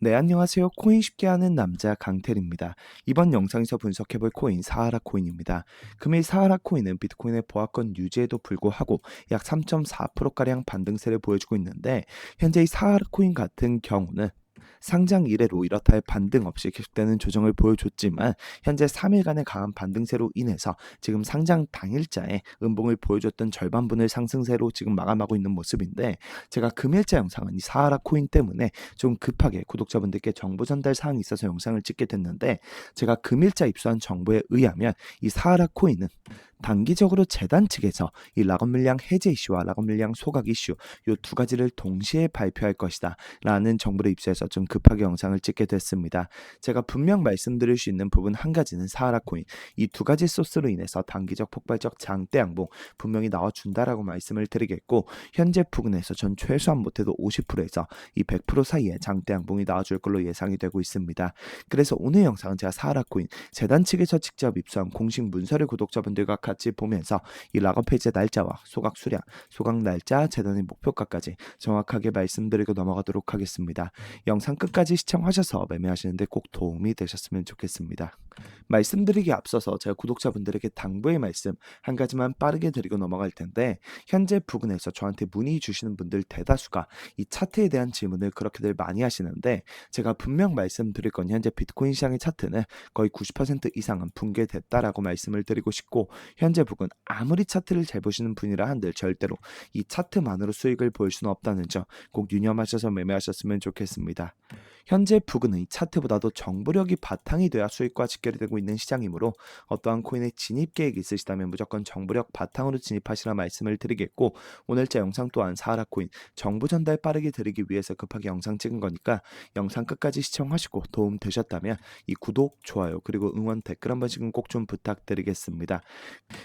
네, 안녕하세요. 코인 쉽게 하는 남자 강태리입니다. 이번 영상에서 분석해볼 코인 사하라 코인입니다. 금일 사하라 코인은 비트코인의 보합권 유지에도 불구하고 약 3.4%가량 반등세를 보여주고 있는데 현재 이 사하라 코인 같은 경우는 상장 이래로 이렇다 할 반등 없이 계속되는 조정을 보여줬지만 현재 3일간의 강한 반등세로 인해서 지금 상장 당일자에 음봉을 보여줬던 절반분을 상승세로 지금 마감하고 있는 모습인데 제가 금일자 영상은 이 사하라 코인 때문에 좀 급하게 구독자분들께 정보 전달 사항이 있어서 영상을 찍게 됐는데 제가 금일자 입수한 정보에 의하면 이 사하라 코인은 단기적으로 재단 측에서 이 락업 물량 해제 이슈와 락업 물량 소각 이슈 요두 가지를 동시에 발표할 것이다 라는 정보를 입수해서 좀 급하게 영상을 찍게 됐습니다. 제가 분명 말씀드릴 수 있는 부분 한 가지는 사하라 코인 이 두 가지 소스로 인해서 단기적 폭발적 장대 양봉 분명히 나와준다라고 말씀을 드리겠고 현재 부근에서 전 최소한 못해도 50%에서 이 100% 사이에 장대 양봉이 나와줄 걸로 예상이 되고 있습니다. 그래서 오늘 영상은 제가 사하라 코인 재단 측에서 직접 입수한 공식 문서를 구독자분들과 같이 보면서 이 락업 해제 날짜와 소각 수량, 소각 날짜, 재단의 목표가까지 정확하게 말씀드리고 넘어가도록 하겠습니다. 영상 끝까지 시청하셔서 매매하시는데 꼭 도움이 되셨으면 좋겠습니다. 말씀드리기 앞서서 제가 구독자분들에게 당부의 말씀 한 가지만 빠르게 드리고 넘어갈 텐데 현재 부근에서 저한테 문의 주시는 분들 대다수가 이 차트에 대한 질문을 그렇게들 많이 하시는데 제가 분명 말씀드릴 건 현재 비트코인 시장의 차트는 거의 90% 이상은 붕괴됐다라고 말씀을 드리고 싶고 현재 부근 아무리 차트를 잘 보시는 분이라 한들 절대로 이 차트만으로 수익을 볼 수는 없다는 점 꼭 유념하셔서 매매하셨으면 좋겠습니다. 현재 부근은 이 차트보다도 정보력이 바탕이 돼야 수익과 직결 이 되고 있는 시장이므로 어떠한 코인에 진입 계획이 있으시다면 무조건 정보력 바탕으로 진입하시라 말씀을 드리겠고 오늘자 영상 또한 사하라 코인 정보 전달 빠르게 드리기 위해서 급하게 영상 찍은 거니까 영상 끝까지 시청하시고 도움 되셨다면 이 구독, 좋아요 그리고 응원 댓글 한 번씩은 꼭 좀 부탁드리겠습니다.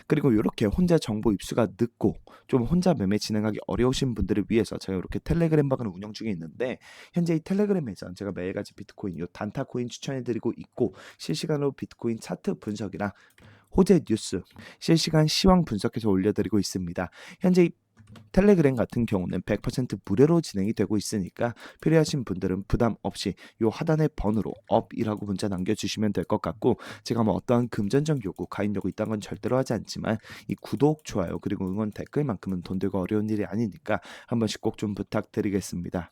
그리고 이렇게 혼자 정보 입수가 늦고 좀 혼자 매매 진행하기 어려우신 분들을 위해서 제가 이렇게 텔레그램 방을 운영 중에 있는데 현재 이 텔레그램에서 제가 매일같이 비트코인 요 단타 코인 추천해드리고 있고 실시간으로 비트코인 차트 분석이랑 호재 뉴스 실시간 시황 분석해서 올려드리고 있습니다. 현재 이 텔레그램 같은 경우는 100% 무료로 진행이 되고 있으니까 필요하신 분들은 부담 없이 요 하단의 번호로 업이라고 문자 남겨주시면 될 것 같고 제가 뭐 어떠한 금전적 요구, 가입 요구 있다는 건 절대로 하지 않지만 이 구독, 좋아요 그리고 응원 댓글만큼은 돈 들고 어려운 일이 아니니까 한 번씩 꼭 좀 부탁드리겠습니다.